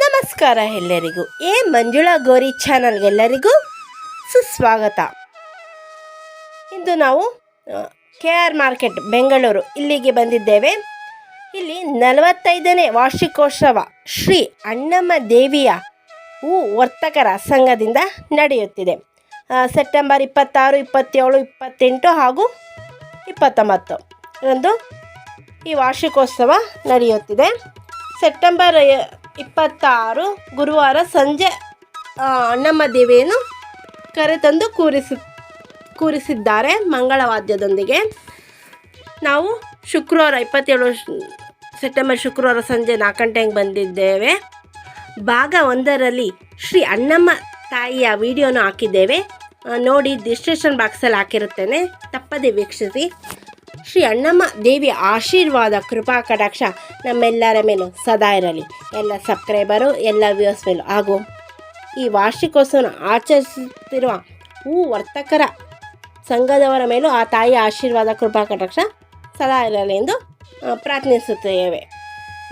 ನಮಸ್ಕಾರ ಎಲ್ಲರಿಗೂ. ಎ ಮಂಜುಳಾ ಗೋರಿ ಚಾನಲ್ಗೆಲ್ಲರಿಗೂ ಸುಸ್ವಾಗತ. ಇಂದು ನಾವು ಕೆ ಆರ್ ಮಾರ್ಕೆಟ್, ಬೆಂಗಳೂರು ಇಲ್ಲಿಗೆ ಬಂದಿದ್ದೇವೆ. ಇಲ್ಲಿ ನಲವತ್ತೈದನೇ ವಾರ್ಷಿಕೋತ್ಸವ ಶ್ರೀ ಅಣ್ಣಮ್ಮ ದೇವಿಯ ಹೂ ವರ್ತಕರ ಸಂಘದಿಂದ ನಡೆಯುತ್ತಿದೆ. ಸೆಪ್ಟೆಂಬರ್ ಇಪ್ಪತ್ತಾರು, ಇಪ್ಪತ್ತೇಳು, ಇಪ್ಪತ್ತೆಂಟು ಹಾಗೂ ಇಪ್ಪತ್ತೊಂಬತ್ತು ರಂದು ಈ ವಾರ್ಷಿಕೋತ್ಸವ ನಡೆಯುತ್ತಿದೆ. ಸೆಪ್ಟೆಂಬರ್ ಇಪ್ಪತ್ತಾರು ಗುರುವಾರ ಸಂಜೆ ನಮ್ಮ ದೇವಿಯನ್ನು ಕರೆತಂದು ಕೂರಿಸಿ, ಕೂರಿಸಿದ್ದಾರೆ ಮಂಗಳವಾದ್ಯದೊಂದಿಗೆ. ನಾವು ಶುಕ್ರವಾರ ಇಪ್ಪತ್ತೇಳು ಸೆಪ್ಟೆಂಬರ್ ಶುಕ್ರವಾರ ಸಂಜೆ ನಾಲ್ಕು ಗಂಟೆಗೆ ಬಂದಿದ್ದೇವೆ. ಭಾಗ ಒಂದರಲ್ಲಿ ಶ್ರೀ ಅಣ್ಣಮ್ಮ ತಾಯಿಯ ವಿಡಿಯೋನ ಹಾಕಿದ್ದೇವೆ. ನೋಡಿ, ಡಿಸ್ಕ್ರಿಪ್ಷನ್ ಬಾಕ್ಸಲ್ಲಿ ಹಾಕಿರುತ್ತೇನೆ. ತಪ್ಪದೆ ವೀಕ್ಷಿಸಿ. ಶ್ರೀ ಅಣ್ಣಮ್ಮ ದೇವಿ ಆಶೀರ್ವಾದ, ಕೃಪಾ, ಕಟಾಕ್ಷ ನಮ್ಮೆಲ್ಲರ ಮೇಲೂ ಸದಾ ಇರಲಿ. ಎಲ್ಲ ಸಬ್ಸ್ಕ್ರೈಬರು, ಎಲ್ಲ ವ್ಯೂಸ್ ಮೇಲೂ ಹಾಗೂ ಈ ವಾರ್ಷಿಕೋತ್ಸವನ ಆಚರಿಸುತ್ತಿರುವ ಹೂ ವರ್ತಕರ ಸಂಘದವರ ಮೇಲೂ ಆ ತಾಯಿಯ ಆಶೀರ್ವಾದ, ಕೃಪಾ, ಕಟಾಕ್ಷ ಸದಾ ಇರಲಿ ಎಂದು ಪ್ರಾರ್ಥಿಸುತ್ತೇವೆ.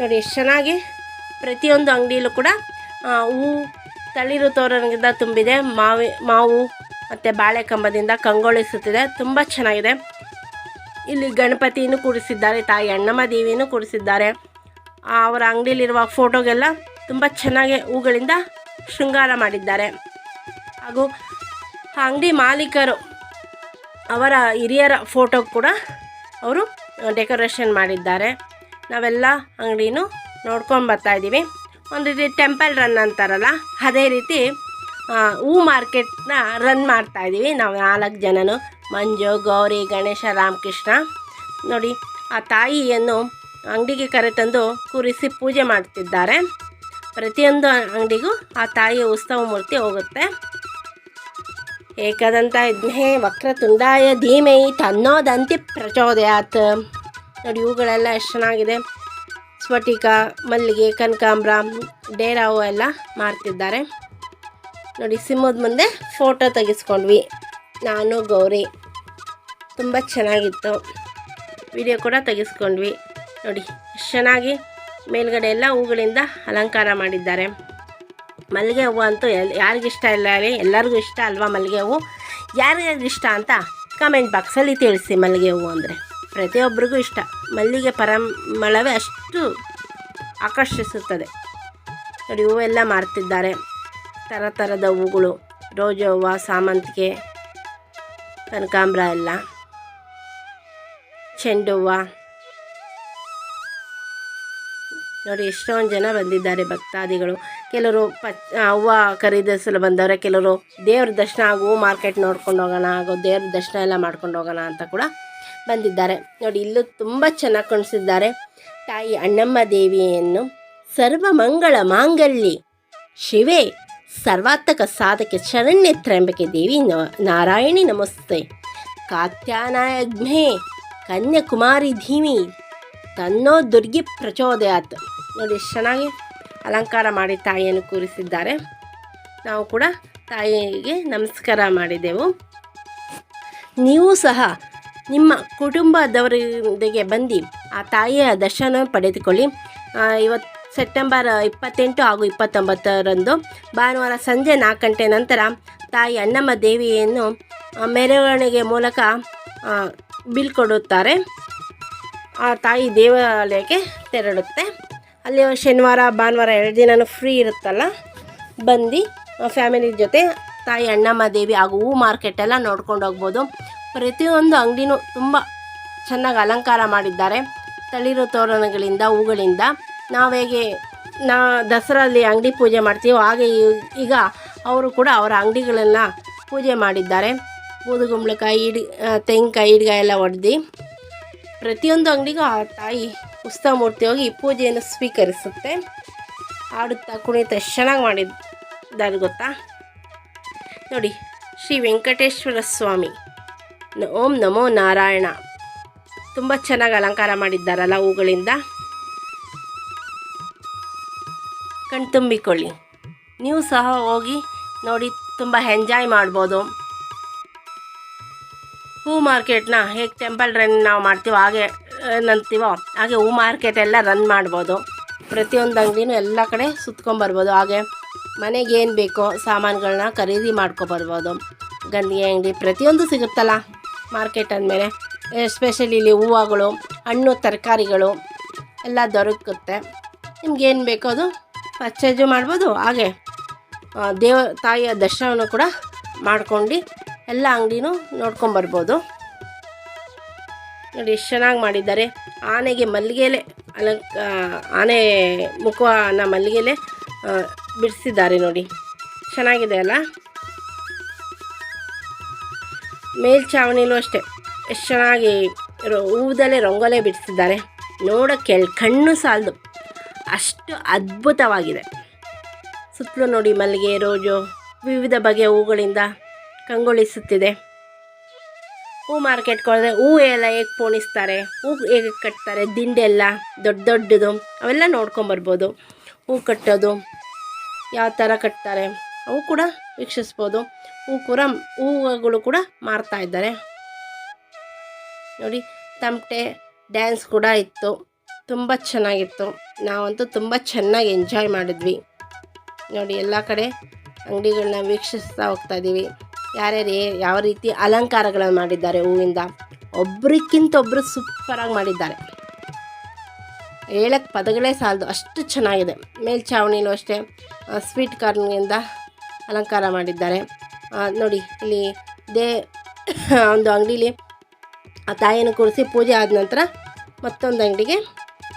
ನೋಡಿ, ಎಷ್ಟು ಚೆನ್ನಾಗಿ ಪ್ರತಿಯೊಂದು ಅಂಗಡಿಯಲ್ಲೂ ಕೂಡ ಹೂ ತಳಿರು ತೋರಣದಿಂದ ತುಂಬಿದೆ. ಮಾವಿ, ಮಾವು ಮತ್ತು ಬಾಳೆ ಕಂಬದಿಂದ ಕಂಗೊಳಿಸುತ್ತಿದೆ. ತುಂಬ ಚೆನ್ನಾಗಿದೆ. ಇಲ್ಲಿ ಗಣಪತಿಯನ್ನು ಕೂಡಿಸಿದ್ದಾರೆ ತಾಯಿ ಅಣ್ಣಮ್ಮ ದೇವಿಯನ್ನು ಕೂಡಿಸಿದ್ದಾರೆ ಅವರ ಅಂಗಡಿಯಲ್ಲಿರುವ ಫೋಟೋಗೆಲ್ಲ ತುಂಬ ಚೆನ್ನಾಗಿ ಹೂಗಳಿಂದ ಶೃಂಗಾರ ಮಾಡಿದ್ದಾರೆ. ಹಾಗೂ ಅಂಗಡಿ ಮಾಲೀಕರು ಅವರ ಹಿರಿಯರ ಫೋಟೋ ಕೂಡ ಅವರು ಡೆಕೋರೇಷನ್ ಮಾಡಿದ್ದಾರೆ. ನಾವೆಲ್ಲ ಅಂಗಡಿನೂ ನೋಡ್ಕೊಂಡು ಬರ್ತಾ ಇದ್ದೀವಿ ಒಂದು ರೀತಿ ಟೆಂಪಲ್ ರನ್ ಅಂತಾರಲ್ಲ, ಅದೇ ರೀತಿ ಹೂ ಮಾರ್ಕೆಟ್ನ ರನ್ ಮಾಡ್ತಾ ಇದ್ದೀವಿ ನಾವು ನಾಲ್ಕು ಜನನು. ಮಂಜು, ಗೌರಿ, ಗಣೇಶ, ರಾಮಕೃಷ್ಣ. ನೋಡಿ, ಆ ತಾಯಿಯನ್ನು ಅಂಗಡಿಗೆ ಕರೆತಂದು ಕೂರಿಸಿ ಪೂಜೆ ಮಾಡ್ತಿದ್ದಾರೆ ಪ್ರತಿಯೊಂದು ಅಂಗಡಿಗೂ ಆ ತಾಯಿಯ ಉತ್ಸವ ಮೂರ್ತಿ ಹೋಗುತ್ತೆ. ಏಕದಂತ ಇದ್ಮೇ ವಕ್ರತುಂಡಾಯ ಧೀಮೈ ತನ್ನೋದಂತಿ ಪ್ರಚೋದಯಾತ್. ನೋಡಿ ಇವುಗಳೆಲ್ಲ ಎಷ್ಟು ಚೆನ್ನಾಗಿದೆ. ಸ್ಫಟಿಕ, ಮಲ್ಲಿಗೆ, ಕನಕಾಂಬ್ರ, ಡೇರಾವು ಎಲ್ಲ ಮಾರ್ತಿದ್ದಾರೆ. ನೋಡಿ, ಸಿಂಹದ ಮುಂದೆ ಫೋಟೋ ತೆಗೆಸ್ಕೊಂಡ್ವಿ. ನಾನು, ಗೌರಿ. ತುಂಬ ಚೆನ್ನಾಗಿತ್ತು. ವಿಡಿಯೋ ಕೂಡ ತೆಗೆಸ್ಕೊಂಡ್ವಿ. ನೋಡಿ, ಚೆನ್ನಾಗಿ ಮೇಲ್ಗಡೆ ಎಲ್ಲ ಹೂಗಳಿಂದ ಅಲಂಕಾರ ಮಾಡಿದ್ದಾರೆ. ಮಲ್ಲಿಗೆ ಹೂವು ಅಂತೂ ಎಲ್ ಯಾರಿಗಿಷ್ಟ ಇಲ್ಲ ರೀ ಎಲ್ಲರಿಗೂ ಇಷ್ಟ ಅಲ್ವಾ ಮಲ್ಲಿಗೆ ಹೂವು? ಯಾರಿಗಾದ್ರು ಇಷ್ಟ ಅಂತ ಕಮೆಂಟ್ ಬಾಕ್ಸಲ್ಲಿ ತಿಳಿಸಿ ಮಲ್ಲಿಗೆ ಹೂವು ಅಂದರೆ. ಪ್ರತಿಯೊಬ್ಬರಿಗೂ ಇಷ್ಟ. ಮಲ್ಲಿಗೆ ಪರಮಳವೇ ಅಷ್ಟು ಆಕರ್ಷಿಸುತ್ತದೆ. ನೋಡಿ, ಹೂವೆಲ್ಲ ಮಾರ್ತಿದ್ದಾರೆ. ಥರ ಥರದ ಹೂಗಳು, ರೋಜ ಹೂವ, ಸಾಮಂತಿಗೆ, ಕನಕಾಂಬ್ರ ಎಲ್ಲ. ಚೆಂಡು ಹೂವ. ನೋಡಿ ಎಷ್ಟೊಂದು ಜನ ಬಂದಿದ್ದಾರೆ ಭಕ್ತಾದಿಗಳು. ಕೆಲವರು ಪ ಹೂವ ಖರೀದಿಸಲು ಬಂದವರೆ, ಕೆಲವರು ದೇವ್ರ ದರ್ಶನ ಹಾಗೂ ಮಾರ್ಕೆಟ್ ನೋಡ್ಕೊಂಡು ಹೋಗೋಣ ಹಾಗೂ ದೇವ್ರ ದರ್ಶನ ಎಲ್ಲ ಮಾಡ್ಕೊಂಡು ಹೋಗೋಣ ಅಂತ ಕೂಡ ಬಂದಿದ್ದಾರೆ. ನೋಡಿ, ಇಲ್ಲೂ ತುಂಬ ಚೆನ್ನಾಗಿ ಕಾಣಿಸಿದ್ದಾರೆ. ತಾಯಿ ಅಣ್ಣಮ್ಮ ದೇವಿಯನ್ನು ಸರ್ವ ಮಂಗಳ ಮಾಂಗಲ್ಯ ಶಿವೆ. ಸರ್ವಾತ್ಮಕ ಸಾಧಕ ಶರಣ್ಯ ತ್ರ್ಯಂಬಕೆ ದೇವಿ ನ- ನಾರಾಯಣಿ ನಮಸ್ತೆ. ಕಾತ್ಯಾನಾಯಗ್ಮೆ ಕನ್ಯಾಕುಮಾರಿ ಧೀಮಿ, ತನ್ನೋ ದುರ್ಗಿ ಪ್ರಚೋದಯಾತ್. ನೋಡಿ ಎಷ್ಟು ಚೆನ್ನಾಗಿ ಅಲಂಕಾರ ಮಾಡಿ ತಾಯಿಯನ್ನು ಕೂರಿಸಿದ್ದಾರೆ. ನಾವು ಕೂಡ ತಾಯಿಗೆ ನಮಸ್ಕಾರ ಮಾಡಿದೆವು. ನೀವು ಸಹ ನಿಮ್ಮ ಕುಟುಂಬದವರೊಂದಿಗೆ ಬಂದು ಆ ತಾಯಿಯ ದರ್ಶನ ಪಡೆದುಕೊಳ್ಳಿ. ಇವತ್ತು ಸೆಪ್ಟೆಂಬರ್ ಇಪ್ಪತ್ತೆಂಟು ಹಾಗೂ ಇಪ್ಪತ್ತೊಂಬತ್ತರಂದು ಭಾನುವಾರ ಸಂಜೆ ನಾಲ್ಕು ಗಂಟೆ ನಂತರ ತಾಯಿ ಅಣ್ಣಮ್ಮ ದೇವಿಯನ್ನು ಮೆರವಣಿಗೆ ಮೂಲಕ ಬೀಳ್ಕೊಡುತ್ತಾರೆ ಆ, ತಾಯಿ ದೇವಾಲಯಕ್ಕೆ ತೆರಳುತ್ತೆ. ಅಲ್ಲಿ ಶನಿವಾರ, ಭಾನುವಾರ ಎರಡು ದಿನವೂ ಫ್ರೀ ಇರುತ್ತಲ್ಲ? ಬಂದು ಫ್ಯಾಮಿಲಿ ಜೊತೆ ತಾಯಿ ಅಣ್ಣಮ್ಮ ದೇವಿ ಹಾಗೂ ಹೂ ಮಾರ್ಕೆಟೆಲ್ಲ ನೋಡ್ಕೊಂಡು ಹೋಗ್ಬೋದು. ಪ್ರತಿಯೊಂದು ಅಂಗಡಿನೂ ತುಂಬ ಚೆನ್ನಾಗಿ ಅಲಂಕಾರ ಮಾಡಿದ್ದಾರೆ. ತಳಿರು ತೋರಣಗಳಿಂದ, ಹೂಗಳಿಂದ. ನಾವು ಹೇಗೆ ನಾ ದಸರಲ್ಲಿ ಅಂಗಡಿ ಪೂಜೆ ಮಾಡ್ತೀವೋ ಹಾಗೆ ಈಗ ಅವರು ಕೂಡ ಅವರ ಅಂಗಡಿಗಳನ್ನು ಪೂಜೆ ಮಾಡಿದ್ದಾರೆ. ಬೂದುಗುಂಬಳಕಾಯಿ ಇಡ್ ತೆಂಗಿನಕಾಯಿ, ಇಡ್ಗಾಯಿ ಎಲ್ಲ ಒಡ್ದು ಪ್ರತಿಯೊಂದು ಅಂಗಡಿಗೂ ಆ ತಾಯಿ ಉತ್ಸವ ಮೂರ್ತಿ ಹೋಗಿ ಪೂಜೆಯನ್ನು ಸ್ವೀಕರಿಸುತ್ತೆ. ಆಡುತ್ತಾ ಕುಣಿತ ಚೆನ್ನಾಗಿ ಮಾಡಿದ್ದಾರೆ ಗೊತ್ತಾ? ನೋಡಿ, ಶ್ರೀ ವೆಂಕಟೇಶ್ವರ ಸ್ವಾಮಿ. ಓಂ ನಮೋ ನಾರಾಯಣ. ತುಂಬ ಚೆನ್ನಾಗಿ ಅಲಂಕಾರ ಮಾಡಿದ್ದಾರಲ್ಲ ಹೂಗಳಿಂದ. ಕಣ್ತುಂಬಿಕೊಳ್ಳಿ ನೀವು ಸಹ ಹೋಗಿ ನೋಡಿ, ತುಂಬ ಎಂಜಾಯ್ ಮಾಡ್ಬೋದು. ಹೂ ಮಾರ್ಕೆಟ್ನ ಹೇಗೆ ಟೆಂಪಲ್ ರನ್ ನಾವು ಮಾಡ್ತೀವೋ ಹಾಗೆ ಏನಂತೀವೋ ಹಾಗೆ ಹೂ ಮಾರ್ಕೆಟ್ ಎಲ್ಲ ರನ್ ಮಾಡ್ಬೋದು. ಪ್ರತಿಯೊಂದು ಅಂಗಡಿನೂ ಎಲ್ಲ ಕಡೆ ಸುತ್ಕೊಂಬರ್ಬೋದು ಹಾಗೆ ಮನೆಗೆ ಏನು ಬೇಕೋ ಸಾಮಾನುಗಳನ್ನ ಖರೀದಿ ಮಾಡ್ಕೊಬರ್ಬೋದು ಗಂದಿಗೆ ಅಂಗಡಿ ಪ್ರತಿಯೊಂದು ಸಿಗುತ್ತಲ್ಲ ಮಾರ್ಕೆಟ್ ಅಂದಮೇಲೆ. ಎಸ್ಪೆಷಲಿ ಇಲ್ಲಿ ಹೂವುಗಳು, ಹಣ್ಣು, ತರಕಾರಿಗಳು ಎಲ್ಲ ದೊರಕುತ್ತೆ. ನಿಮ್ಗೇನು ಬೇಕೋ ಅದು ಪರ್ಚೇಜು ಮಾಡ್ಬೋದು, ಹಾಗೆ ದೇವ, ತಾಯಿಯ ದರ್ಶನವನ್ನು ಕೂಡ ಮಾಡ್ಕೊಂಡು ಎಲ್ಲ ಅಂಗಡಿನೂ ನೋಡ್ಕೊಂಬರ್ಬೋದು ನೋಡಿ, ಎಷ್ಟು ಚೆನ್ನಾಗಿ ಮಾಡಿದ್ದಾರೆ. ಆನೆಗೆ ಮಲ್ಲಿಗೆಲೆ ಅಲಂಕ ಆನೆ ಮುಖವನ್ನ ಮಲ್ಲಿಗೆಲೆ ಬಿಡಿಸಿದ್ದಾರೆ ನೋಡಿ. ಚೆನ್ನಾಗಿದೆ ಅಲ್ಲ? ಮೇಲ್ಛಾವಣಿಲೂ ಅಷ್ಟೇ. ಎಷ್ಟು ಚೆನ್ನಾಗಿ ಹೂದಲ್ಲೇ ರಂಗೋಲೆ ಬಿಡಿಸಿದ್ದಾರೆ. ನೋಡೋಕ್ಕೆ ಕಣ್ಣು ಸಾಲದು. ಅಷ್ಟು ಅದ್ಭುತವಾಗಿದೆ. ಸುತ್ತಲೂ ನೋಡಿ ಮಲ್ಲಿಗೆ ರೋಜು ವಿವಿಧ ಬಗೆಯ ಹೂಗಳಿಂದ ಕಂಗೊಳಿಸುತ್ತಿದೆ. ಹೂ ಮಾರ್ಕೆಟ್ಗೆ ಹೋದರೆ ಹೂ ಎಲ್ಲ ಹೇಗೆ ಪೋಣಿಸ್ತಾರೆ, ಹೂ ಹೇಗೆ ಕಟ್ತಾರೆ ದಿಂಡೆಲ್ಲ ದೊಡ್ಡ ದೊಡ್ಡದು ಅವೆಲ್ಲ ನೋಡ್ಕೊಂಬರ್ಬೋದು ಹೂ ಕಟ್ಟೋದು ಯಾವ ಥರ ಕಟ್ತಾರೆ ಅವು ಕೂಡ ವೀಕ್ಷಿಸ್ಬೋದು. ಹೂ ಕೂಡ ಹೂವುಗಳು ಕೂಡ ಮಾರ್ತಾ ಇದ್ದಾರೆ. ನೋಡಿ, ತಮಟೆ, ಡ್ಯಾನ್ಸ್ ಕೂಡ ಇತ್ತು. ತುಂಬ ಚೆನ್ನಾಗಿತ್ತು. ನಾವಂತೂ ತುಂಬ ಚೆನ್ನಾಗಿ ಎಂಜಾಯ್ ಮಾಡಿದ್ವಿ. ನೋಡಿ, ಎಲ್ಲ ಕಡೆ ಅಂಗಡಿಗಳನ್ನ ವೀಕ್ಷಿಸ್ತಾ ಹೋಗ್ತಾ ಇದ್ದೀವಿ ಯಾರ್ಯಾರು ಯಾವ ರೀತಿ ಅಲಂಕಾರಗಳನ್ನು ಮಾಡಿದ್ದಾರೆ ಹೂವಿಂದ. ಒಬ್ರಿಗಿಂತ ಒಬ್ಬರು ಸೂಪರಾಗಿ ಮಾಡಿದ್ದಾರೆ. ಹೇಳಕ್ಕೆ ಪದಗಳೇ ಸಾಲದು, ಅಷ್ಟು ಚೆನ್ನಾಗಿದೆ. ಮೇಲ್ಛಾವಣಿಲೂ ಅಷ್ಟೇ ಸ್ವೀಟ್ ಕಾರ್ನಿಂದ ಅಲಂಕಾರ ಮಾಡಿದ್ದಾರೆ. ನೋಡಿ, ಇಲ್ಲಿ ದೇ, ಒಂದು ಅಂಗಡೀಲಿ ಆ ತಾಯಿಯನ್ನು ಕೂರಿಸಿ ಪೂಜೆ ಆದ ನಂತರ ಮತ್ತೊಂದು ಅಂಗಡಿಗೆ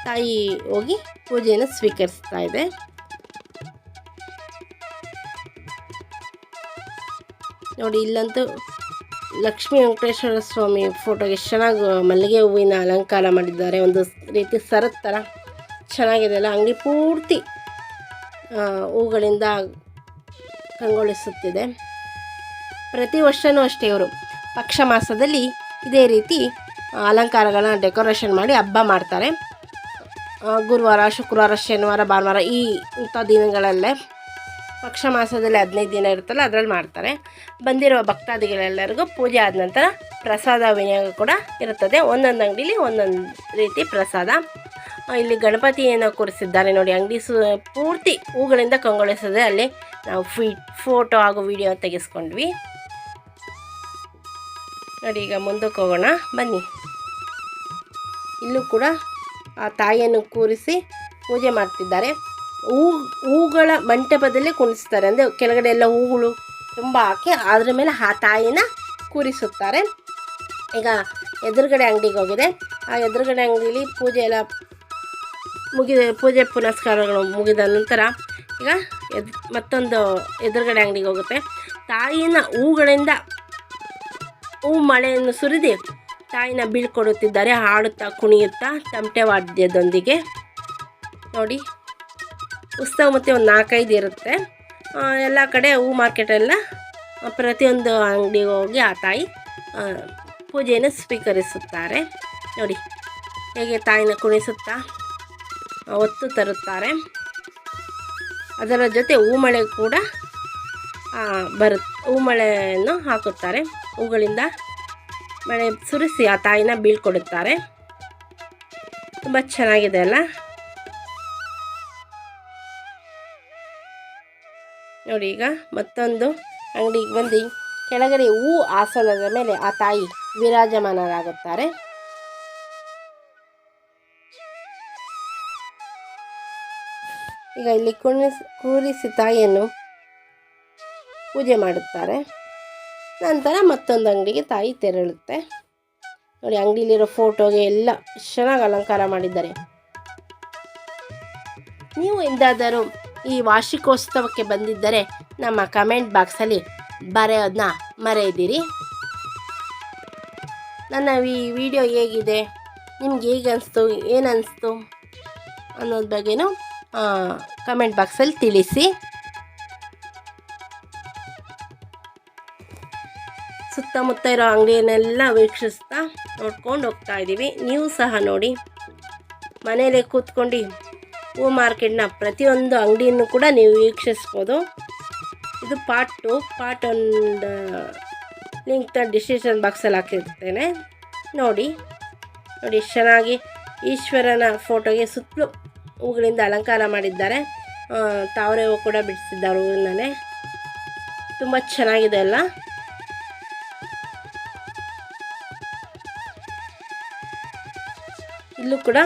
ತಾಯಿ ಹೋಗಿ ಪೂಜೆಯನ್ನು ಸ್ವೀಕರಿಸ್ತಾ ಇದೆ. ನೋಡಿ, ಇಲ್ಲಂತೂ ಲಕ್ಷ್ಮೀ ವೆಂಕಟೇಶ್ವರ ಸ್ವಾಮಿ ಫೋಟೋಗೆ ಚೆನ್ನಾಗಿ ಮಲ್ಲಿಗೆ ಹೂವಿನ ಅಲಂಕಾರ ಮಾಡಿದ್ದಾರೆ. ಒಂದು ರೀತಿ ಸರತ್ ಥರ ಚೆನ್ನಾಗಿದೆ ಅಲ್ಲ? ಅಂಗಡಿ ಪೂರ್ತಿ ಹೂಗಳಿಂದ ಕಂಗೊಳಿಸುತ್ತಿದೆ. ಪ್ರತಿ ವರ್ಷವೂ ಅಷ್ಟೇ ಇವರು. ಪಕ್ಷ ಮಾಸದಲ್ಲಿ ಇದೇ ರೀತಿ ಅಲಂಕಾರಗಳನ್ನ ಡೆಕೋರೇಷನ್ ಮಾಡಿ ಹಬ್ಬ ಮಾಡ್ತಾರೆ. ಗುರುವಾರ, ಶುಕ್ರವಾರ, ಶನಿವಾರ, ಭಾನುವಾರ ಈ ಇಂಥ ದಿನಗಳಲ್ಲೇ ಪಕ್ಷ ಮಾಸದಲ್ಲಿ ಹದಿನೈದು ದಿನ ಇರುತ್ತಲ್ಲ, ಅದರಲ್ಲಿ ಮಾಡ್ತಾರೆ. ಬಂದಿರುವ ಭಕ್ತಾದಿಗಳೆಲ್ಲರಿಗೂ ಪೂಜೆ ಆದ ನಂತರ ಪ್ರಸಾದ ವಿನಿಯೋಗ ಕೂಡ ಇರುತ್ತದೆ. ಒಂದೊಂದು ಅಂಗಡಿಲಿ ಒಂದೊಂದು ರೀತಿ ಪ್ರಸಾದ. ಇಲ್ಲಿ ಗಣಪತಿಯನ್ನು ಕೂರಿಸಿದ್ದಾರೆ ನೋಡಿ, ಅಂಗಡಿ ಸು, ಪೂರ್ತಿ ಹೂಗಳಿಂದ ಕಂಗೊಳಿಸದೆ ಅಲ್ಲಿ ನಾವು ಫೀ, ಫೋಟೋ ಹಾಗೂ ವಿಡಿಯೋ ತೆಗೆಸ್ಕೊಂಡ್ವಿ. ನೋಡಿ, ಈಗ ಮುಂದಕ್ಕೆ ಹೋಗೋಣ. ಬನ್ನಿ. ಇಲ್ಲೂ ಕೂಡ ಆ ತಾಯಿಯನ್ನು ಕೂರಿಸಿ ಪೂಜೆ ಮಾಡ್ತಿದ್ದಾರೆ. ಹೂ, ಹೂಗಳ ಮಂಟಪದಲ್ಲಿ ಕುಣಿಸ್ತಾರೆ. ಅಂದರೆ ಕೆಳಗಡೆ ಎಲ್ಲ ಹೂಗಳು ತುಂಬ ಹಾಕಿ ಅದ್ರ ಮೇಲೆ ಆ ತಾಯಿನ ಕೂರಿಸುತ್ತಾರೆ. ಈಗ ಎದುರುಗಡೆ ಅಂಗಡಿಗೆ ಹೋಗಿದೆ. ಆ ಎದುರುಗಡೆ ಅಂಗಡಿಲಿ ಪೂಜೆ ಎಲ್ಲ ಮುಗಿದ, ಪೂಜೆ ಪುನಸ್ಕಾರಗಳು ಮುಗಿದ ನಂತರ ಈಗ ಎದ್, ಮತ್ತೊಂದು ಎದುರುಗಡೆ ಅಂಗಡಿಗೆ ಹೋಗುತ್ತೆ. ತಾಯಿನ ಹೂಗಳಿಂದ ಹೂ ಮಳೆಯನ್ನು ಸುರಿದು ತಾಯಿನ ಬೀಳ್ಕೊಡುತ್ತಿದ್ದಾರೆ ಹಾಡುತ್ತಾ ಕುಣಿಯುತ್ತಾ ತಮಟೆ ವಾದ್ಯದೊಂದಿಗೆ ನೋಡಿ, ಉತ್ಸವ ಮತ್ತು ಒಂದು ನಾಲ್ಕೈದು ಇರುತ್ತೆ. ಎಲ್ಲ ಕಡೆ ಹೂ ಮಾರ್ಕೆಟೆಲ್ಲ ಪ್ರತಿಯೊಂದು ಅಂಗಡಿಗೆ ಹೋಗಿ ಆ ತಾಯಿ ಪೂಜೆಯನ್ನು ಸ್ವೀಕರಿಸುತ್ತಾರೆ. ನೋಡಿ, ಹೇಗೆ ತಾಯಿನ ಕುಣಿಸುತ್ತಾ ಒತ್ತು ತರುತ್ತಾರೆ. ಅದರ ಜೊತೆ ಹೂಮಳೆ ಕೂಡ ಬರುತ್ತೆ ಹೂಮಳೆಯನ್ನು ಹಾಕುತ್ತಾರೆ. ಹೂಗಳಿಂದ ಮಳೆ ಸುರಿಸಿ ಆ ತಾಯಿನ ಬೀಳ್ಕೊಡುತ್ತಾರೆ. ತುಂಬ ಚೆನ್ನಾಗಿದೆ ಅಲ್ಲ? ನೋಡಿ ಈಗ ಮತ್ತೊಂದು ಅಂಗಡಿಗೆ ಬಂದು ಕೆಳಗಡೆ ಹೂ ಆಸನದ ಮೇಲೆ ಆ ತಾಯಿ ವಿರಾಜಮಾನರಾಗುತ್ತಾರೆ. ಈಗ ಇಲ್ಲಿ ಕುಣಿಸ್ ಕೂರಿಸಿ ತಾಯಿಯನ್ನು ಪೂಜೆ ಮಾಡುತ್ತಾರೆ. ನಂತರ ಮತ್ತೊಂದು ಅಂಗಡಿಗೆ ತಾಯಿ ತೆರಳುತ್ತೆ. ನೋಡಿ ಅಂಗಡಿಲಿರೋ ಫೋಟೋಗೆ ಎಲ್ಲ ಚೆನ್ನಾಗಿ ಅಲಂಕಾರ ಮಾಡಿದ್ದಾರೆ. ನೀವು ಎಂದಾದರೂ ಈ ವಾರ್ಷಿಕೋತ್ಸವಕ್ಕೆ ಬಂದಿದ್ದರೆ ನಮ್ಮ ಕಮೆಂಟ್ ಬಾಕ್ಸಲ್ಲಿ ಬರೆಯೋದನ್ನ ಮರೆಯದಿರಿ ನನ್ನ ಈ ವಿಡಿಯೋ ಹೇಗಿದೆ? ನಿಮ್ಗೆ ಹೇಗೆ ಅನಿಸ್ತು? ಏನು ಅನ್ನಿಸ್ತು ಅನ್ನೋದ್ರ ಬಗ್ಗೆನೂ ಕಮೆಂಟ್ ಬಾಕ್ಸಲ್ಲಿ ತಿಳಿಸಿ. ಸುತ್ತಮುತ್ತ ಇರೋ ಅಂಗಡಿಯನ್ನೆಲ್ಲ ವೀಕ್ಷಿಸ್ತಾ ನೋಡ್ಕೊಂಡು ಹೋಗ್ತಾ ಇದ್ದೀವಿ. ನೀವು ಸಹ ನೋಡಿ. ಮನೇಲೆ ಕೂತ್ಕೊಂಡು ಹೂ ಮಾರ್ಕೆಟ್ನ ಪ್ರತಿಯೊಂದು ಅಂಗಡಿಯನ್ನು ಕೂಡ ನೀವು ವೀಕ್ಷಿಸ್ಬೋದು. ಇದು ಪಾರ್ಟ್ ಟು ಪಾರ್ಟ್ ಒಂದು ಲಿಂಕ್ನ ಡಿಸ್ಕ್ರಿಪ್ಷನ್ ಬಾಕ್ಸಲ್ಲಿ ಹಾಕಿರ್ತೇನೆ. ನೋಡಿ. ನೋಡಿ, ಚೆನ್ನಾಗಿ ಈಶ್ವರನ ಫೋಟೋಗೆ ಸುತ್ತಲೂ ಹೂಗಳಿಂದ ಅಲಂಕಾರ ಮಾಡಿದ್ದಾರೆ. ತಾವರೆ ಹೂವು ಕೂಡ ಬಿಡಿಸಿದ್ದಾರೆ ಹೂವಿನಲ್ಲೇ ತುಂಬ ಚೆನ್ನಾಗಿದೆ ಅಲ್ಲ? ಕೂಡ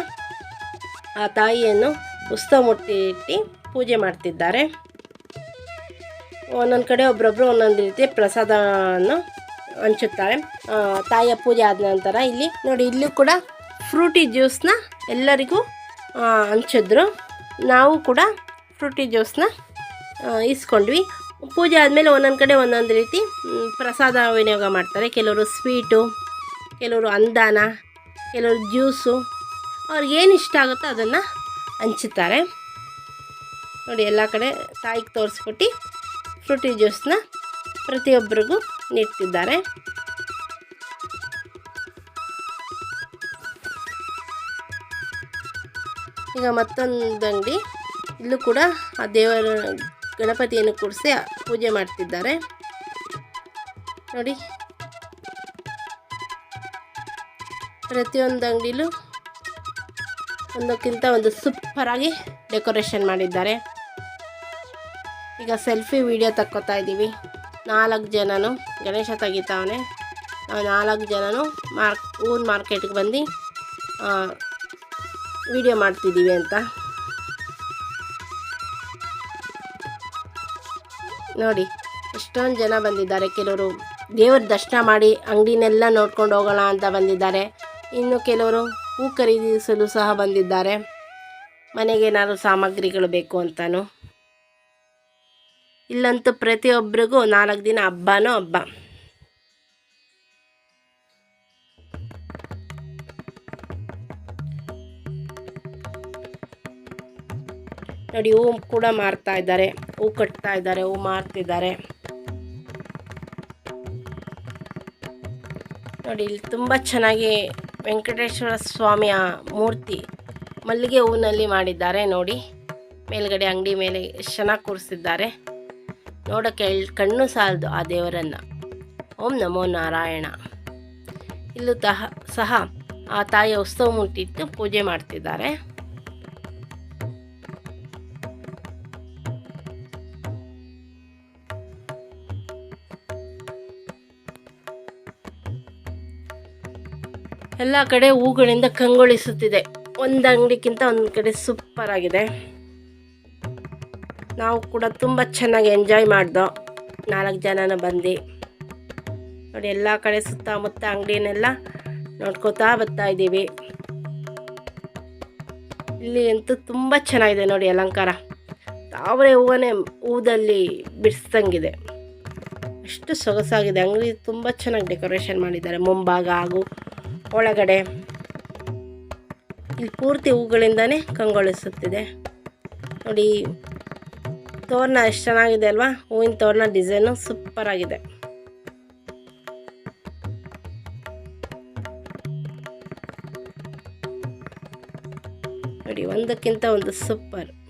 ಆ ತಾಯಿಯನ್ನು ಉತ್ಸವ ಮೂರ್ತಿ ಇಟ್ಟು ಪೂಜೆ ಮಾಡ್ತಿದ್ದಾರೆ. ಒಂದೊಂದು ಕಡೆ ಒಬ್ಬೊಬ್ಬರು ಒಂದೊಂದು ರೀತಿ ಪ್ರಸಾದವನ್ನು ಹಂಚುತ್ತಾರೆ. ತಾಯಿಯ ಪೂಜೆ ಆದ ನಂತರ ಇಲ್ಲಿ ನೋಡಿ, ಇಲ್ಲೂ ಕೂಡ ಫ್ರೂಟಿ ಜ್ಯೂಸ್ನ ಎಲ್ಲರಿಗೂ ಹಂಚಿದ್ರು. ನಾವು ಕೂಡ ಫ್ರೂಟಿ ಜ್ಯೂಸ್ನ ಇಸ್ಕೊಂಡ್ವಿ ಪೂಜೆ ಆದಮೇಲೆ ಒಂದೊಂದು ಕಡೆ ಒಂದೊಂದು ರೀತಿ ಪ್ರಸಾದ ವಿನಿಯೋಗ ಮಾಡ್ತಾರೆ. ಕೆಲವರು ಸ್ವೀಟು, ಕೆಲವರು ಅಂದಾನ ಕೆಲವರು ಜ್ಯೂಸು. ಅವ್ರಿಗೆ ಏನು ಇಷ್ಟ ಆಗುತ್ತೋ ಅದನ್ನು ಹಂಚುತ್ತಾರೆ ನೋಡಿ, ಎಲ್ಲ ಕಡೆ ತಾಯಿಗೆ ತೋರಿಸ್ಬಿಟ್ಟು ಫ್ರೂಟಿ ಜ್ಯೂಸ್ನ ಪ್ರತಿಯೊಬ್ಬರಿಗೂ ನೀಡ್ತಿದ್ದಾರೆ. ಈಗ ಮತ್ತೊಂದು ಅಂಗಡಿ. ಇಲ್ಲೂ ಕೂಡ ಆ ದೇವರ ಗಣಪತಿಯನ್ನು ಕೂರಿಸಿ ಪೂಜೆ ಮಾಡ್ತಿದ್ದಾರೆ. ನೋಡಿ. ಪ್ರತಿಯೊಂದು ಅಂಗಡಿಲೂ ಒಂದಕ್ಕಿಂತ ಒಂದು ಸೂಪರಾಗಿ ಡೆಕೋರೇಷನ್ ಮಾಡಿದ್ದಾರೆ. ಈಗ ಸೆಲ್ಫಿ ವಿಡಿಯೋ ತಕ್ಕೋತಾ ಇದ್ದೀವಿ. ನಾಲ್ಕು ಜನನು, ಗಣೇಶ ತೆಗಿತಾವನೆ. ನಾವು ನಾಲ್ಕು ಜನನು ಮಾರ್ಕ್, ಊರು ಮಾರ್ಕೆಟ್ಗೆ ಬಂದು ವಿಡಿಯೋ ಮಾಡ್ತಿದ್ದೀವಿ ಅಂತ. ನೋಡಿ, ಎಷ್ಟೊಂದು ಜನ ಬಂದಿದ್ದಾರೆ. ಕೆಲವರು ದೇವ್ರ ದರ್ಶನ ಮಾಡಿ ಅಂಗಡಿನೆಲ್ಲ ನೋಡ್ಕೊಂಡು ಹೋಗೋಣ ಅಂತ ಬಂದಿದ್ದಾರೆ. ಇನ್ನು ಕೆಲವರು ಹೂ ಖರೀದಿಸಲು ಸಹ ಬಂದಿದ್ದಾರೆ. ಮನೆಗೆ ಏನಾದ್ರು ಸಾಮಗ್ರಿಗಳು ಬೇಕು ಅಂತಾನು? ಇಲ್ಲಂತೂ ಪ್ರತಿಯೊಬ್ಬರಿಗೂ ನಾಲ್ಕು ದಿನ ಹಬ್ಬನೂ ಹಬ್ಬ. ನೋಡಿ, ಹೂ ಕೂಡ ಮಾರ್ತಾ ಇದ್ದಾರೆ. ಹೂ ಕಟ್ತಾ ಇದ್ದಾರೆ, ಹೂ ಮಾರ್ತಿದ್ದಾರೆ. ನೋಡಿ, ಇಲ್ಲಿ ತುಂಬ ಚೆನ್ನಾಗಿ ವೆಂಕಟೇಶ್ವರ ಸ್ವಾಮಿಯ ಮೂರ್ತಿ ಮಲ್ಲಿಗೆ ಹೂವಿನಲ್ಲಿ ಮಾಡಿದ್ದಾರೆ. ನೋಡಿ, ಮೇಲ್ಗಡೆ ಅಂಗಡಿ ಮೇಲೆ ಚೆನ್ನಾಗಿ ಕೂರಿಸಿದ್ದಾರೆ. ನೋಡೋಕ್ಕೆ ಕಣ್ಣು ಸಾಲದು ಆ ದೇವರನ್ನು. ಓಂ ನಮೋ ನಾರಾಯಣ. ಇಲ್ಲೂ ತಹ ಸಹ ಆ ತಾಯಿಯ ಉತ್ಸವ ಮೂರ್ತಿ ಇಟ್ಟು ಪೂಜೆ ಮಾಡ್ತಿದ್ದಾರೆ. ಎಲ್ಲ ಕಡೆ ಹೂಗಳಿಂದ ಕಂಗೊಳಿಸುತ್ತಿದೆ. ಒಂದು ಅಂಗಡಿಗಿಂತ ಒಂದು ಕಡೆ ಸೂಪರ್ ಆಗಿದೆ. ನಾವು ಕೂಡ ತುಂಬ ಚೆನ್ನಾಗಿ ಎಂಜಾಯ್ ಮಾಡ್ದೋ ನಾಲ್ಕು ಜನನ ಬಂದು. ನೋಡಿ, ಎಲ್ಲ ಕಡೆ ಸುತ್ತಮುತ್ತ ಅಂಗಡಿನೆಲ್ಲ ನೋಡ್ಕೋತಾ ಬರ್ತಾ ಇದ್ದೀವಿ. ಇಲ್ಲಿ ಅಂತೂ ತುಂಬ ಚೆನ್ನಾಗಿದೆ ನೋಡಿ ಅಲಂಕಾರ. ತಾವರೆ ಹೂವನೇ ಹೂದಲ್ಲಿ ಬಿಡಿಸ್ದಂಗಿದೆ. ಅಷ್ಟು ಸೊಗಸಾಗಿದೆ. ಅಂಗಡಿ ತುಂಬ ಚೆನ್ನಾಗಿ ಡೆಕೋರೇಷನ್ ಮಾಡಿದ್ದಾರೆ. ಮುಂಭಾಗ ಹಾಗೂ ಒಳಗಡೆ. ಇಲ್ಲಿ ಪೂರ್ತಿ ಹೂಗಳಿಂದನೇ ಕಂಗೊಳಿಸುತ್ತಿದೆ. ನೋಡಿ, ತೋರಣ ಎಷ್ಟು ಚೆನ್ನಾಗಿದೆ ಅಲ್ವಾ? ಹೂವಿನ ತೋರಣ ಡಿಸೈನು ಸೂಪರ್ ಆಗಿದೆ. ನೋಡಿ, ಒಂದಕ್ಕಿಂತ ಒಂದು ಸೂಪರ್.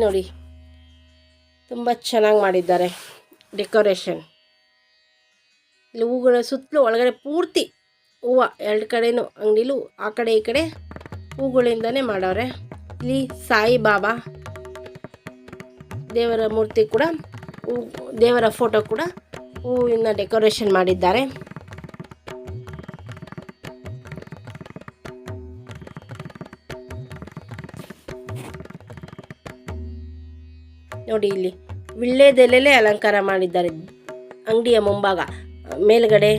ನೋಡಿ. ತುಂಬ ಚೆನ್ನಾಗಿ ಮಾಡಿದ್ದಾರೆ. ಡೆಕೋರೇಷನ್. ಇಲ್ಲಿ ಹೂಗಳ ಸುತ್ತಲೂ ಒಳಗಡೆ ಪೂರ್ತಿ ಹೂವು ಎರಡು ಕಡೆಯೂ ಅಂಗಡಿಲೂ ಆ ಕಡೆ ಈ ಕಡೆ ಹೂಗಳಿಂದನೇ ಮಾಡವ್ರೆ. ಇಲ್ಲಿ ಸಾಯಿಬಾಬಾ ದೇವರ ಮೂರ್ತಿ ಕೂಡ ಹೂ, ದೇವರ ಫೋಟೋ ಕೂಡ ಹೂವಿನ ಡೆಕೋರೇಷನ್ ಮಾಡಿದ್ದಾರೆ. ನೋಡಿ ಇಲ್ಲಿ. ವಿಳ್ಳೆದೆಲೆಲೆ ಅಲಂಕಾರ ಮಾಡಿದ್ದಾರೆ ಅಂಗಡಿಯ ಮುಂಭಾಗ. ಮೇಲ್ಗಡೆ,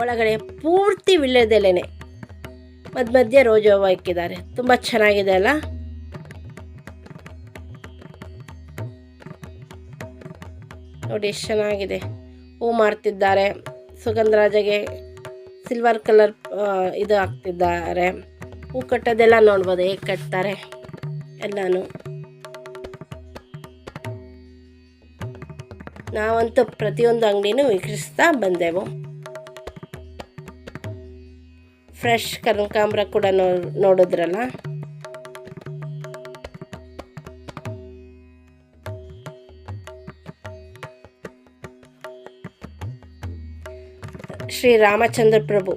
ಒಳಗಡೆ ಪೂರ್ತಿ ವಿಳ್ಳೆದೆಲೆನೆ. ಮಧ್ಯ ಮಧ್ಯೆ ರೋಜು ಹೂವು ಇಕ್ಕಿದ್ದಾರೆ. ತುಂಬ ಚೆನ್ನಾಗಿದೆ ಅಲ್ಲ? ನೋಡಿ ಎಷ್ಟು ಚೆನ್ನಾಗಿದೆ. ಹೂ ಮಾರ್ತಿದ್ದಾರೆ. ಸುಗಂಧರಾಜಗೆ ಸಿಲ್ವರ್ ಕಲರ್ ಇದು ಹಾಕ್ತಿದ್ದಾರೆ. ಹೂ ಕಟ್ಟೋದೆಲ್ಲ ನೋಡ್ಬೋದು ಹೇಗೆ ಕಟ್ತಾರೆ. ಎಲ್ಲನೂ. ನಾವಂತೂ ಪ್ರತಿಯೊಂದು ಅಂಗಡಿನೂ ವೀಕ್ಷಿಸ್ತಾ ಬಂದೆವು. ಫ್ರೆಶ್ ಕನಕಾಂಬ್ರ ಕೂಡ ನೋ, ನೋಡಿದ್ರಲ್ಲ? ಶ್ರೀ ರಾಮಚಂದ್ರ ಪ್ರಭು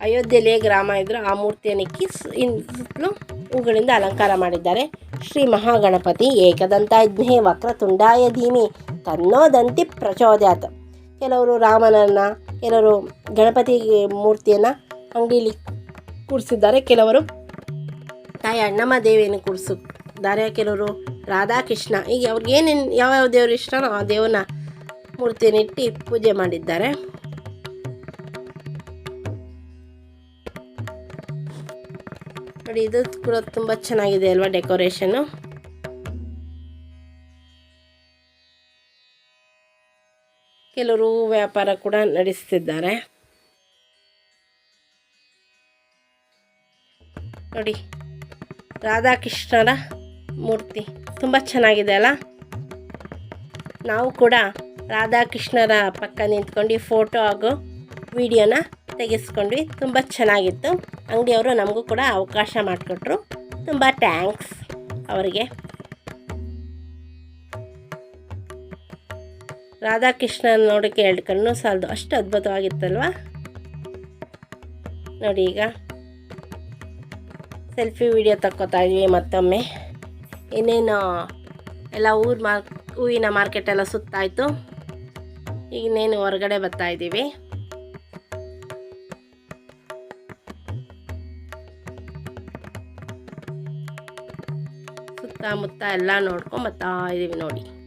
ಅಯೋಧ್ಯೆಯಲ್ಲಿ ಹೇಗೆ ರಾಮ ಇದ್ರು ಆ ಮೂರ್ತಿಯನ್ನಿಕ್ಕಿ ಸುತ್ತಲೂ ಹೂಗಳಿಂದ ಅಲಂಕಾರ ಮಾಡಿದ್ದಾರೆ. ಶ್ರೀ ಮಹಾಗಣಪತಿ ಏಕದಂತ ಇದ್ನೇ ವಕ್ರತುಂಡಾಯ ಧೀಮಿ ತನ್ನೋದಂತಿ ಪ್ರಚೋದಯಾತ್. ಕೆಲವರು ರಾಮನನ್ನು ಕೆಲವರು ಗಣಪತಿ ಮೂರ್ತಿಯನ್ನು ಅಂಗಡಿಯಲ್ಲಿ ಕೂಡಿಸಿದ್ದಾರೆ ಕೆಲವರು ತಾಯಿ ಅಣ್ಣಮ್ಮ ದೇವಿಯನ್ನು ಕೂಡಿಸಿದ್ದಾರೆ ಕೆಲವರು ರಾಧಾಕೃಷ್ಣ. ಹೀಗೆ ಅವ್ರಿಗೆ ಏನೇನು, ಯಾವ್ಯಾವ ದೇವರು ಇಷ್ಟನೋ ಆ ದೇವನ ಮೂರ್ತಿಯನ್ನು ಇಟ್ಟು ಪೂಜೆ ಮಾಡಿದ್ದಾರೆ. ನೋಡಿ, ಇದು ಕೂಡ ತುಂಬ ಚೆನ್ನಾಗಿದೆ ಅಲ್ವಾ ಡೆಕೋರೇಷನ್ನು. ಕೆಲವರು ವ್ಯಾಪಾರ ಕೂಡ ನಡೆಸ್ತಿದ್ದಾರೆ. ನೋಡಿ, ರಾಧಾಕೃಷ್ಣರ ಮೂರ್ತಿ ತುಂಬ ಚೆನ್ನಾಗಿದೆ ಅಲ್ಲ? ನಾವು ಕೂಡ ರಾಧಾಕೃಷ್ಣರ ಪಕ್ಕ ನಿಂತ್ಕೊಂಡು ಫೋಟೋ ಹಾಗೂ ವಿಡಿಯೋನ ತೆಗೆಸ್ಕೊಂಡ್ವಿ. ತುಂಬ ಚೆನ್ನಾಗಿತ್ತು. ಅಂಗಡಿಯವರು ನಮಗೂ ಕೂಡ ಅವಕಾಶ ಮಾಡಿಕೊಟ್ರು. ತುಂಬ ಥ್ಯಾಂಕ್ಸ್ ಅವರಿಗೆ. ರಾಧಾಕೃಷ್ಣ ನೋಡೋಕ್ಕೆ ಎರಡು ಕಣ್ಣು ಸಾಲದು. ಅಷ್ಟು ಅದ್ಭುತವಾಗಿತ್ತಲ್ವ? ನೋಡಿ ಈಗ. ಸೆಲ್ಫಿ ವಿಡಿಯೋ ತಕ್ಕೋತಾ ಇದ್ವಿ ಮತ್ತೊಮ್ಮೆ. ಇನ್ನೇನು, ಎಲ್ಲ ಊರು ಮಾರ್ ಹೂವಿನ ಮಾರ್ಕೆಟ್ ಎಲ್ಲ ಸುತ್ತಾಯಿತು. ಈಗ ಇನ್ನೇನು ಹೊರಗಡೆ ಬರ್ತಾ ಇದ್ದೀವಿ. ಸುತ್ತಮುತ್ತ ಎಲ್ಲ ನೋಡ್ಕೊಂಡು ಬರ್ತಾ ಇದ್ದೀವಿ ನೋಡಿ.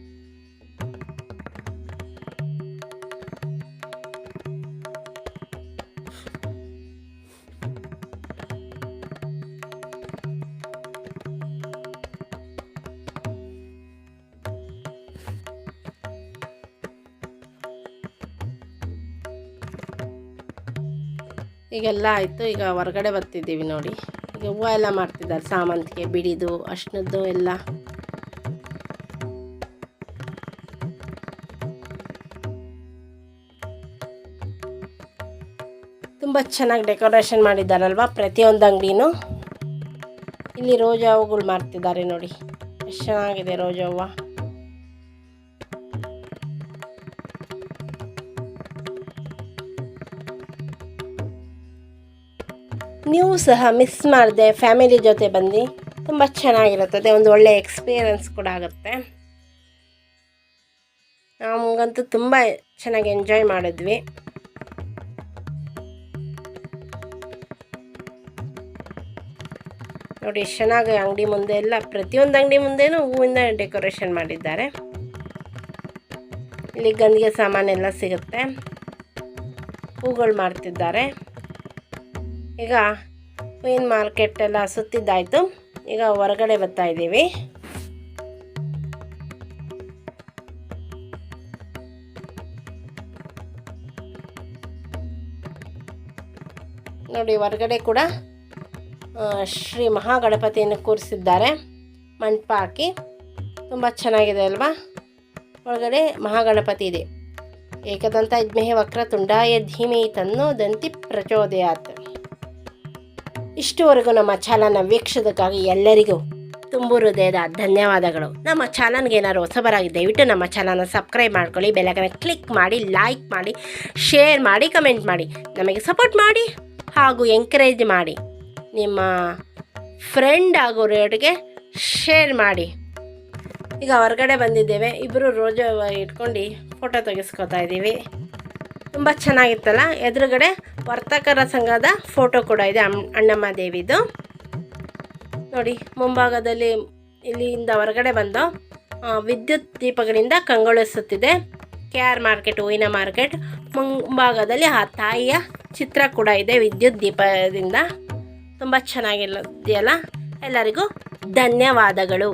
ಈಗೆಲ್ಲ ಆಯಿತು, ಈಗ ಹೊರಗಡೆ ಬರ್ತಿದ್ದೀವಿ ನೋಡಿ. ಈಗ ಹೂವು ಎಲ್ಲ ಮಾಡ್ತಿದ್ದಾರೆ, ಸಾಮಂತಿಗೆ, ಬಿಡಿದು ಅಷ್ಟನದ್ದು ಎಲ್ಲ. ತುಂಬ ಚೆನ್ನಾಗಿ ಡೆಕೋರೇಷನ್ ಮಾಡಿದ್ದಾರಲ್ವ ಪ್ರತಿಯೊಂದು ಅಂಗಡಿನೂ. ಇಲ್ಲಿ ರೋಜಾ ಹೂಗಳು ಮಾರ್ತಿದ್ದಾರೆ ನೋಡಿ. ಎಷ್ಟು ಚೆನ್ನಾಗಿದೆ ರೋಜಾ ಹೂವು. ನೀವು ಸಹ ಮಿಸ್ ಮಾಡಿದೆ ಫ್ಯಾಮಿಲಿ ಜೊತೆ ಬಂದು ತುಂಬ ಚೆನ್ನಾಗಿರುತ್ತದೆ, ಒಂದು ಒಳ್ಳೆ ಎಕ್ಸ್ಪೀರಿಯನ್ಸ್ ಕೂಡ ಆಗುತ್ತೆ. ನಮಗಂತೂ ತುಂಬ ಚೆನ್ನಾಗಿ ಎಂಜಾಯ್ ಮಾಡಿದ್ವಿ. ನೋಡಿ ಎಷ್ಟು ಚೆನ್ನಾಗಿ ಅಂಗಡಿ ಮುಂದೆ ಎಲ್ಲ ಪ್ರತಿಯೊಂದು ಅಂಗಡಿ ಮುಂದೆನೂ ಹೂವಿಂದ ಡೆಕೋರೇಷನ್ ಮಾಡಿದ್ದಾರೆ. ಇಲ್ಲಿ ಗಂದಿಗೆ ಸಾಮಾನೆಲ್ಲ ಸಿಗುತ್ತೆ. ಹೂಗಳು ಮಾಡ್ತಿದ್ದಾರೆ ಈಗ ಹೂವಿನ ಮಾರ್ಕೆಟ್ ಎಲ್ಲ ಸುತ್ತಿದ್ದಾಯಿತು. ಈಗ ಹೊರಗಡೆ ಬರ್ತಾ ಇದ್ದೀವಿ. ನೋಡಿ, ಹೊರಗಡೆ ಕೂಡ ಶ್ರೀ ಮಹಾಗಣಪತಿಯನ್ನು ಕೂರಿಸಿದ್ದಾರೆ. ಮಂಟಪ ಹಾಕಿ. ತುಂಬ ಚೆನ್ನಾಗಿದೆ ಅಲ್ವಾ? ಒಳಗಡೆ ಮಹಾಗಣಪತಿ ಇದೆ. ಏಕದಂತ ಇದ್ಮೇಹೆ ವಕ್ರ ತುಂಡಾಯ ಧೀಮೆ ತನ್ನೋ ದಂತಿ ಪ್ರಚೋದಯಾತ್. ಇಷ್ಟುವರೆಗೂ ನಮ್ಮ ಚಾನಲ್ನ ವೀಕ್ಷಿಸೋದಕ್ಕಾಗಿ ಎಲ್ಲರಿಗೂ ತುಂಬು ಹೃದಯದ ಧನ್ಯವಾದಗಳು. ನಮ್ಮ ಚಾನಲ್ಗೆ ಏನಾದ್ರು ಹೊಸಬರಾಗಿ ದಯವಿಟ್ಟು ನಮ್ಮ ಚಾನಲ್ನ ಸಬ್ಸ್ಕ್ರೈಬ್ ಮಾಡ್ಕೊಳ್ಳಿ ಬೆಲಗನ್ನ ಕ್ಲಿಕ್ ಮಾಡಿ, ಲೈಕ್ ಮಾಡಿ, ಶೇರ್ ಮಾಡಿ, ಕಮೆಂಟ್ ಮಾಡಿ. ನಮಗೆ ಸಪೋರ್ಟ್ ಮಾಡಿ ಹಾಗೂ ಎಂಕರೇಜ್ ಮಾಡಿ. ನಿಮ್ಮ ಫ್ರೆಂಡ್ ಆಗೋರಿಗೆ ಶೇರ್ ಮಾಡಿ. ಈಗ ಹೊರಗಡೆ ಬಂದಿದ್ದೇವೆ. ಇಬ್ಬರು ರೋಜ ಇಟ್ಕೊಂಡು ಫೋಟೋ ತೆಗೆಸ್ಕೊತಾ ಇದ್ದೀವಿ. ತುಂಬ ಚೆನ್ನಾಗಿತ್ತಲ್ಲ? ಎದುರುಗಡೆ ವರ್ತಕರ ಸಂಘದ ಫೋಟೋ ಕೂಡ ಇದೆ ಅಣ್ಣಮ್ಮ ದೇವಿದು ನೋಡಿ, ಮುಂಭಾಗದಲ್ಲಿ ಇಲ್ಲಿಂದ ಹೊರಗಡೆ ಬಂದು ವಿದ್ಯುತ್ ದೀಪಗಳಿಂದ ಕಂಗೊಳಿಸುತ್ತಿದೆ. ಕೆ ಆರ್ ಮಾರ್ಕೆಟ್, ಹೂವಿನ ಮಾರ್ಕೆಟ್. ಮುಂಭಾಗದಲ್ಲಿ ಆ ತಾಯಿಯ ಚಿತ್ರ ಕೂಡ ಇದೆ ವಿದ್ಯುತ್ ದೀಪದಿಂದ. ತುಂಬ ಚೆನ್ನಾಗಿಲ್ಲ, ಇದೆಯಲ್ಲ? ಎಲ್ಲರಿಗೂ ಧನ್ಯವಾದಗಳು.